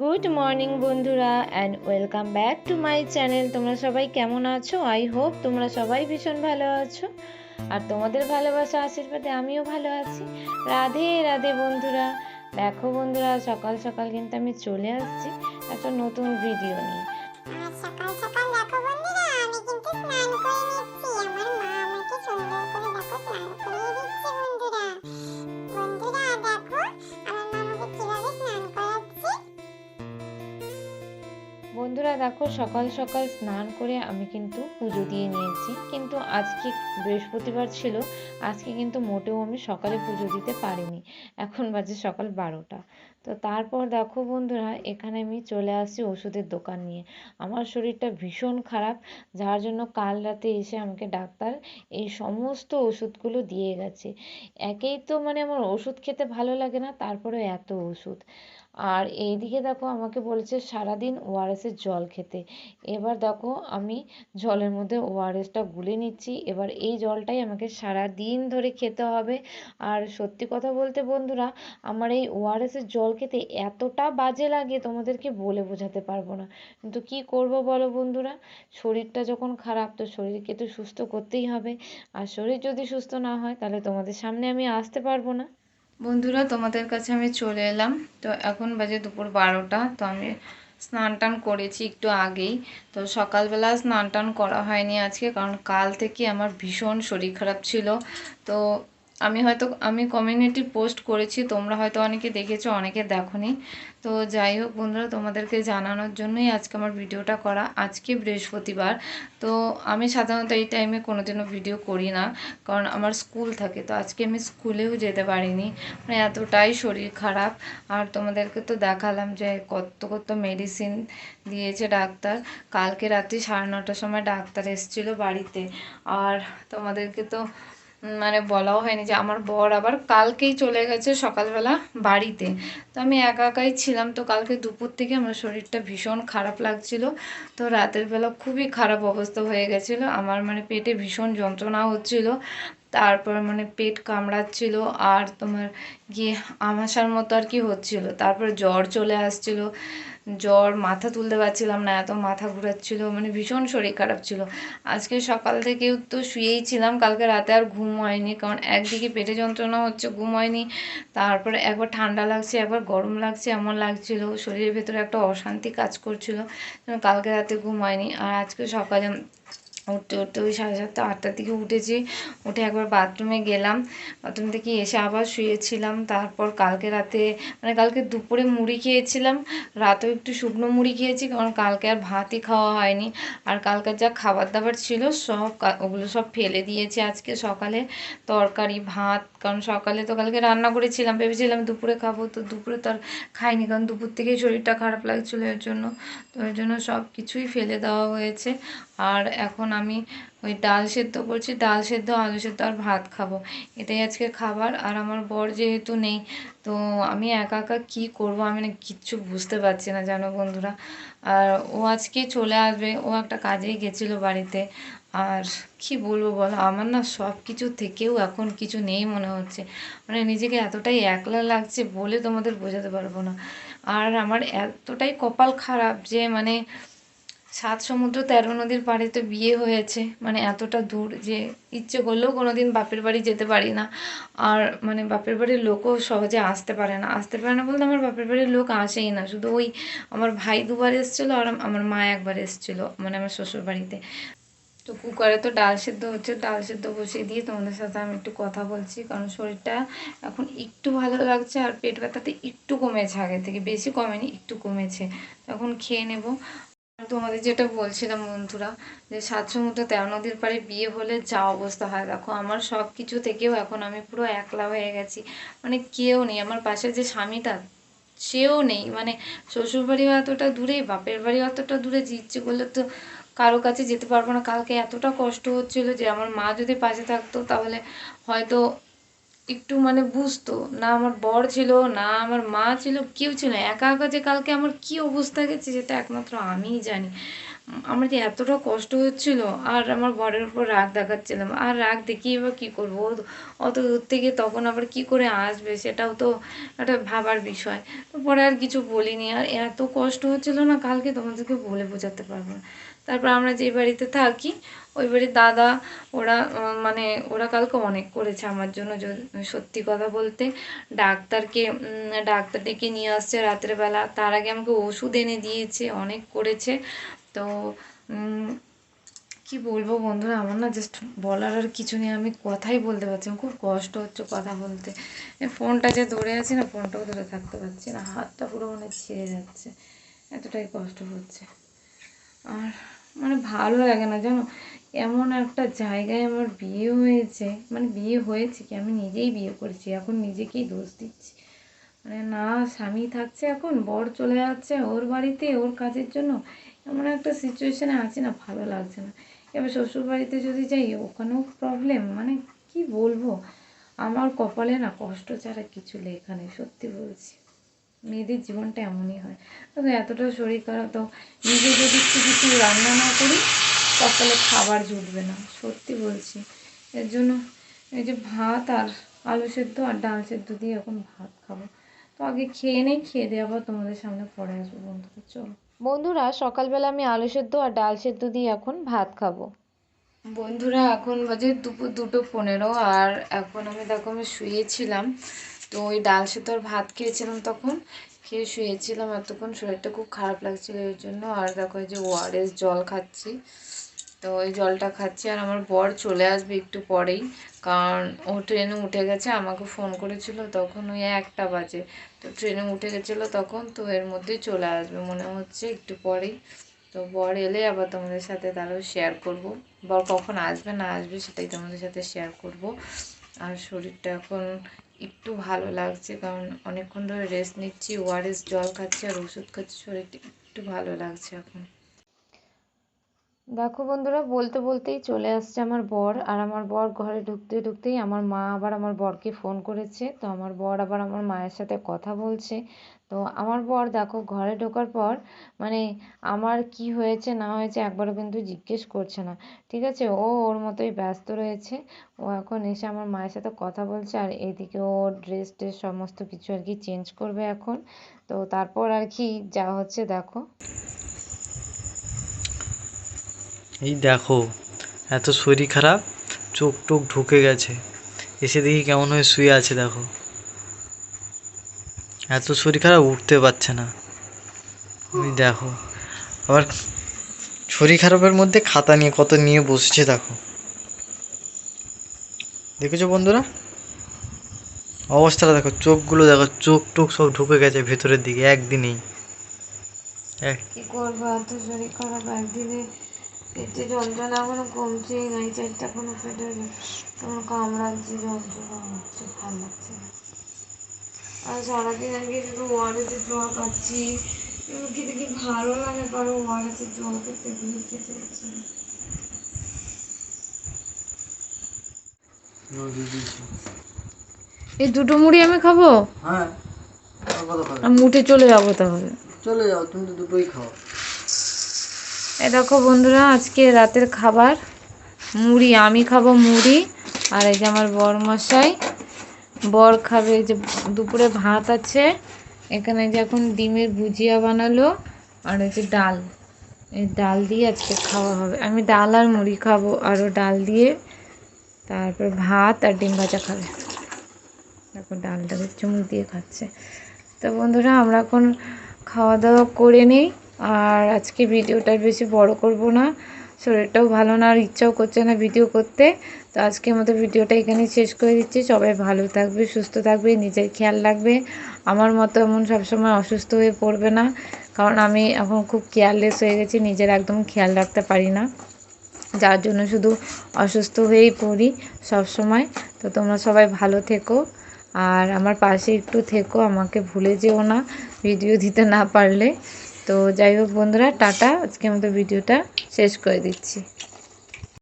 Good morning বন্ধুরা and welcome back to my channel তোমরা সবাই কেমন আছো? আই হোপ তোমরা সবাই ভীষণ ভালো আছো। আর তোমাদের ভালোবাসা আশীর্বাদে আমিও ভালো আছি। রাধে রাধে বন্ধুরা। দেখো বন্ধুরা, সকাল সকাল কিন্তু আমি চলে আসছি একটা নতুন ভিডিও নিয়ে। দেখো সকাল সকাল স্নান করে আমি কিন্তু পুজো দিয়ে নিয়েছি। কিন্তু আজকে বৃহস্পতিবার ছিল, আজকে কিন্তু মোটেও আমি সকালে পুজো দিতে পারিনি। এখন বাজে সকাল বারোটা। তো তারপর দেখো বন্ধুরা, এখানে আমি চলে আসি ওষুধের দোকান নিয়ে। আমার শরীরটা ভীষণ খারাপ, যার জন্য কাল রাতে এসে আমাকে ডাক্তার এই সমস্ত ওষুধগুলো দিয়ে গেছে। একেই তো মানে আমার ওষুধ খেতে ভালো লাগে না তারপরে এত ওষুধ। আর এইদিকে দেখো আমাকে বলেছে সারাদিন ওআরএসের জল খেতে। এবার দেখো আমি জলের মধ্যে ওআরএসটা গুলে নিচ্ছি। এবার এই জলটাই আমাকে সারা দিন ধরে খেতে হবে। আর সত্যি কথা বলতে বন্ধুরা, আমার এই ওআরএসের জল খেতে এতটা বাজে লাগে তোমাদেরকে বলে বোঝাতে পারব না। কিন্তু কি করব বলো বন্ধুরা? শরীরটা যখন খারাপ, তো শরীরকে তো সুস্থ করতেই হবে। আর শরীর যদি সুস্থ না হয়, তাহলে তোমাদের সামনে আমি আসতে পারব না। বন্ধুরা, তোমাদের কাছে আমি চলে এলাম। তো এখন বাজে দুপুর বারোটা, তো আমি স্নান টান করেছি একটু আগেই। তো সকালবেলা স্নান টান করা হয়নি আজকে, কারণ কাল থেকে আমার ভীষণ শরীর খারাপ ছিল। তো আমি হয়তো, আমি কমিউনিটি পোস্ট করেছি, তোমরা হয়তো অনেকে দেখেছ, অনেকে দেখোনি। তো যাই হোক বন্ধুরা, তোমাদেরকে জানানোর জন্যই আজকে আমার ভিডিওটা করা। আজকে বৃহস্পতিবার, তো আমি সাধারণত এই টাইমে কোনোদিনও ভিডিও করি না, কারণ আমার স্কুল থাকে। তো আজকে আমি স্কুলেও যেতে পারিনি। মানে এতটাই শরীর খারাপ। আর তোমাদেরকে তো দেখালাম যে কত কত মেডিসিন দিয়েছে ডাক্তার। কালকে রাত্রি সাড়ে নটার সময় ডাক্তার এসেছিল বাড়িতে। আর তোমাদেরকে তো মানে বলাও হয়নি যে আমার বর আবার কালকেই চলে গেছে সকালবেলা বাড়িতে। তো আমি একা একাই ছিলাম, তো কালকে দুপুর থেকে আমার শরীরটা ভীষণ খারাপ লাগছিল। তো রাতের বেলা খুবই খারাপ অবস্থা হয়ে গেছিল। আমার মানে পেটে ভীষণ যন্ত্রণা হচ্ছিল। তারপর মানে পেট কামড়াচ্ছিল আর তোমার গিয়ে আমাশার মতো আর কি হচ্ছিল। তারপর জ্বর চলে আসছিল। জ্বর মাথা তুলতে পারছিলাম না, এত মাথা ঘোরাচ্ছিল মানে ভীষণ শরীর খারাপ ছিল। আজকে সকাল থেকেও তো শুয়েই ছিলাম, কালকে রাতে আর ঘুম হয়নি, কারণ একদিকে পেটে যন্ত্রণা হচ্ছে, ঘুম হয়নি। তারপরে একবার ঠান্ডা লাগছে, একবার গরম লাগছে, এমন লাগছিল, শরীরের ভেতরে একটা অশান্তি কাজ করছিল কালকে রাতে ঘুম হয়নি। আর আজকে সকালে উঠতে উঠতে ওই সাড়ে সাতটা, আটটার দিকে উঠেছি। উঠে একবার বাথরুমে গেলাম। বাথরুম থেকে এসে আবার শুয়েছিলাম। তারপর কালকে রাতে মানে কালকে দুপুরে মুড়ি খেয়েছিলাম। রাতেও একটু শুকনো মুড়ি খেয়েছি, কারণ কালকে আর ভাতই খাওয়া হয়নি। আর কালকের যা খাবার দাবার ছিল, সব ওগুলো সব ফেলে দিয়েছি আজকে সকালে। তরকারি, ভাত, কারণ সকালে তো কালকে রান্না করেছিলাম, ভেবেছিলাম দুপুরে খাব। তো দুপুরে তো আর খাইনি, কারণ দুপুর থেকেই শরীরটা খারাপ লাগছিল এর জন্য। তো এর জন্য সব কিছুই ফেলে দেওয়া হয়েছে। আর এখন আমি ওই ডাল সেদ্ধ করছি, ডাল সেদ্ধ, আলু সেদ্ধ আর ভাত খাব। এটাই আজকে খাবার। আর আমার বর যেহেতু নেই, তো আমি একা একা কী করব আমি না কিচ্ছু বুঝতে পারছি না, জানো বন্ধুরা। আর ও আজকে চলে আসবে, ও একটা কাজেই গেছিল বাড়িতে। আর কি বলব বলো, আমার না সব কিছু থেকেও এখন কিছু নেই মনে হচ্ছে। মানে নিজেকে এতটাই একলা লাগছে বলে তোমাদের বোঝাতে পারব না। আর আমার এতটাই কপাল খারাপ যে মানে সাত সমুদ্র তেরো নদীর পাড়ে তো বিয়ে হয়েছে। মানে এতটা দূর যে ইচ্ছে করলেও কোনোদিন বাপের বাড়ি যেতে পারি না। আর মানে বাপের বাড়ির লোকও সহজে আসতে পারে না। আসতে পারে না বলতে আমার বাপের বাড়ির লোক আসেই না। শুধু ওই আমার ভাই দুবার এসেছিল আর আমার মা একবার এসেছিল মানে আমার শ্বশুর বাড়িতে। তো কুকারে তো ডাল সেদ্ধ হচ্ছে। ডাল সেদ্ধ বসিয়ে দিয়ে তোমাদের সাথে আমি একটু কথা বলছি। কারণ শরীরটা এখন একটু ভালো লাগছে আর পেট ব্যথাতে একটু কমেছে আগে থেকে। বেশি কমেনি, একটু কমেছে। এখন খেয়ে নেব। তোমাদের যেটা বলছিলাম বন্ধুরা, যে সাত সমুদ্র তেরো নদীর পাড়ে বিয়ে হলে যা অবস্থা হয়, দেখো আমার সব কিছু থেকেও এখন আমি পুরো একলা হয়ে গেছি। মানে কেউ নেই, আমার পাশে যে স্বামীটা, সেও নেই। মানে শ্বশুরবাড়িও এতটা দূরে, বাপের বাড়ি অতটা দূরে, যে ইচ্ছে করলে তো কারও কাছে যেতে পারব না। কালকে এতটা কষ্ট হচ্ছিল যে আমার মা যদি পাশে থাকতো, তাহলে হয়তো একটু মানে বুঝতো। না আমার বর ছিল, না আমার মা ছিল, কেউ ছিল না। একা একা যে কালকে আমার কি অবস্থা গেছে সেটা একমাত্র আমিই জানি। আমার যে এতটা কষ্ট হচ্ছিল, আর আমার বরের উপর রাগ দেখাচ্ছিলাম। আর রাগ দেখিয়ে বা কী করব? অত দূর থেকে তখন আবার কি করে আসবে সেটাও তো একটা ভাবার বিষয়। তো পরে আর কিছু বলিনি। আর এত কষ্ট হচ্ছিল না, কালকে তোমাদেরকে বলে বোঝাতে পারব না। তারপর আমরা যে বাড়িতে থাকি, ওই বাড়ির দাদা, ওরা মানে ওরা কালকে অনেক করেছে আমার জন্য সত্যি কথা বলতে। ডাক্তারকে ডাক্তার ডেকে নিয়ে আসছে রাতের বেলা। তার আগে আমাকে ওষুধ এনে দিয়েছে, অনেক করেছে। তো কি বলব বন্ধুরা, আমার না জাস্ট বলার আর কিছু নেই, আমি কথাই বলতে পারছি না। খুব কষ্ট হচ্ছে কথা বলতে। ফোনটা যে ধরে আছি না, ফোনটাও ধরে থাকতে পারছি না। হাতটা পুরো মানে ছিঁড়ে যাচ্ছে। এতটাই কষ্ট হচ্ছে। আর মানে ভালো লাগে না, জানো? এমন একটা জায়গায় আমার বিয়ে হয়েছে মানে বিয়ে হয়েছে কি? আমি নিজেই বিয়ে করেছি, এখন নিজেকেই দোষ দিচ্ছি। মানে না, স্বামী থাকছে এখন, বর চলে যাচ্ছে ওর বাড়িতে, ওর কাজের জন্য। এমন একটা সিচুয়েশানে আছি না, ভালো লাগছে না। এবার শ্বশুর বাড়িতে যদি যাই, ওখানেও প্রবলেম মানে কি বলব? আমার কপালে না কষ্ট ছাড়া কিছু লেখা নেই, সত্যি বলছি। মেয়েদের জীবনটা এমনই হয়। তবে এতটা শরীর খারাপ তো নিজে যদি একটু কিছু রান্না না করি কপালে খাবার জুটবে না। সত্যি বলছি। এর জন্য এই যে ভাত আর আলু সেদ্ধ আর ডাল সেদ্ধ দিয়ে এখন ভাত খাব। তো আগে খেয়ে নেই খেয়ে দিয়ে আবার তোমাদের সামনে পরে আসব বন্ধুরা। চলো। বন্ধুরা সকালবেলা আমি আলু সেদ্ধ আর ডাল সেদ্ধ দিয়ে এখন ভাত খাব। বন্ধুরা এখন বাজে দুপুর দুটো পনেরো আর এখন আমি দেখো আমি শুয়েছিলাম। তো ওই ডাল সেদ্ধ আর ভাত খেয়েছিলাম তখন, খেয়ে শুয়েছিলাম এতক্ষণ, শরীরটা খুব খারাপ লাগছিল এর জন্য। আর দেখো যে ওআরএস জল খাচ্ছি, তো ওই জলটা খাচ্ছি। আর আমার বর চলে আসবে একটু পরেই, কারণ ও ট্রেনে উঠে গেছে, আমাকে ফোন করেছিল তখন ওই একটা বাজে। তো ট্রেনে উঠে গেছিল তখন, তো এর মধ্যেই চলে আসবে, মনে হচ্ছে একটু পরেই। তো বর এলে আবার তোমাদের সাথে তারাও শেয়ার করব। বর কখন আসবে, না আসবে সেটাই তোমাদের সাথে শেয়ার করব। আর শরীরটা এখন একটু ভালো লাগছে, কারণ অনেকক্ষণ ধরে রেস্ট নিচ্ছি ওআরএস জল খাচ্ছি আর ওষুধ খাচ্ছি, শরীরটা একটু ভালো লাগছে এখন। দেখো বন্ধুরা, বলতে বলতেই চলে আসছে আমার বর, আর আমার বর ঘরে ঢুকতে ঢুকতেই আমার মা আবার আমার বরকে ফোন করেছে। তো আমার বর আবার আমার মায়ের সাথে কথা বলছে। তো আমার বর দেখো ঘরে ঢোকার পর মানে আমার কি হয়েছে না হয়েছে একবারও কিন্তু জিজ্ঞেস করছে না। ঠিক আছে? ও ওর মতোই ব্যস্ত রয়েছে। ও এখন এসে আমার মায়ের সাথে কথা বলছে, আর এদিকে ও ড্রেস ট্রেস সমস্ত কিছু আর কি চেঞ্জ করবে এখন। তো তারপর আর কি যা হচ্ছে দেখো। এই দেখো, এত শরীর খারাপ, চোখ টোক ঢুকে গেছে। এসে দেখি কেমন হয়ে শুয়ে আছে, দেখো। এত শরীর খারাপ, উঠতে পারছে না। ওই দেখো, আবার শরীর খারাপের মধ্যে খাতা নিয়ে কত নিয়ে বসেছে, দেখো। দেখেছ বন্ধুরা? অবস্থাটা দেখো, চোখগুলো দেখো, চোখ টোক সব ঢুকে গেছে ভেতরের দিকে, একদিনেই। এক কি করব, এত শরীর খারাপ, একদিনে পেটে যন্ত্রণা এখনও কমছেই নাই চারটা এখনও পেটে কেমন কামড়াচ্ছে যন্ত্রণা হচ্ছে ভালো লাগছে না। আর সারাদিন আগে শুধু ওয়ারেসের জল খাচ্ছি? খেতে কি ভালো লাগে? কারও ওয়ারেসের জল খেতে এগুলো খেতে হচ্ছে না। এই দুটো মুড়ি আমি খাব? হ্যাঁ। উঠে চলে যাব তাহলে। চলে যাও তুমি তো দুটোই খাও। এ দেখো বন্ধুরা, আজকে রাতের খাবার। মুড়ি, আমি খাব মুড়ি। আর এই যে আমার বর মশাই বর খাবে যে দুপুরে ভাত আছে। এখানে যে এখন ডিমের ভুজিয়া বানালো, আর এই যে ডাল। এই ডাল দিয়ে আজকে খাওয়া হবে। আমি ডাল আর মুড়ি খাব আরও ডাল দিয়ে তারপর ভাত আর ডিম ভাজা খাবে। দেখো ডালটাকে চুমুক দিয়ে খাচ্ছে। তো বন্ধুরা, আমরা এখন খাওয়া দাওয়া করে নিই। আর আজকে ভিডিওটা বেশি বড় করব না। শরীরটাও ভালো না আর ইচ্ছাও করছে না ভিডিও করতে। তো আজকে আমাদের ভিডিওটা এখানেই শেষ করে দিচ্ছি। সবাই ভালো থাকবে, সুস্থ থাকবে, নিজের খেয়াল রাখবে। আমার মতো এমন সবসময় অসুস্থ হয়ে পড়বে না, কারণ আমি এখন খুব কেয়ারলেস হয়ে গেছি, নিজের একদম খেয়াল রাখতে পারি না। যার জন্য শুধু অসুস্থ হয়েই পড়ি সব সময় তো তোমরা সবাই ভালো থেকো। আর আমার পাশে একটু থেকো, আমাকে ভুলে যেও না ভিডিও দিতে না পারলে। তো যাই হোক বন্ধুরা টাটা। আজকে আমাদের ভিডিওটা শেষ করে দিচ্ছি।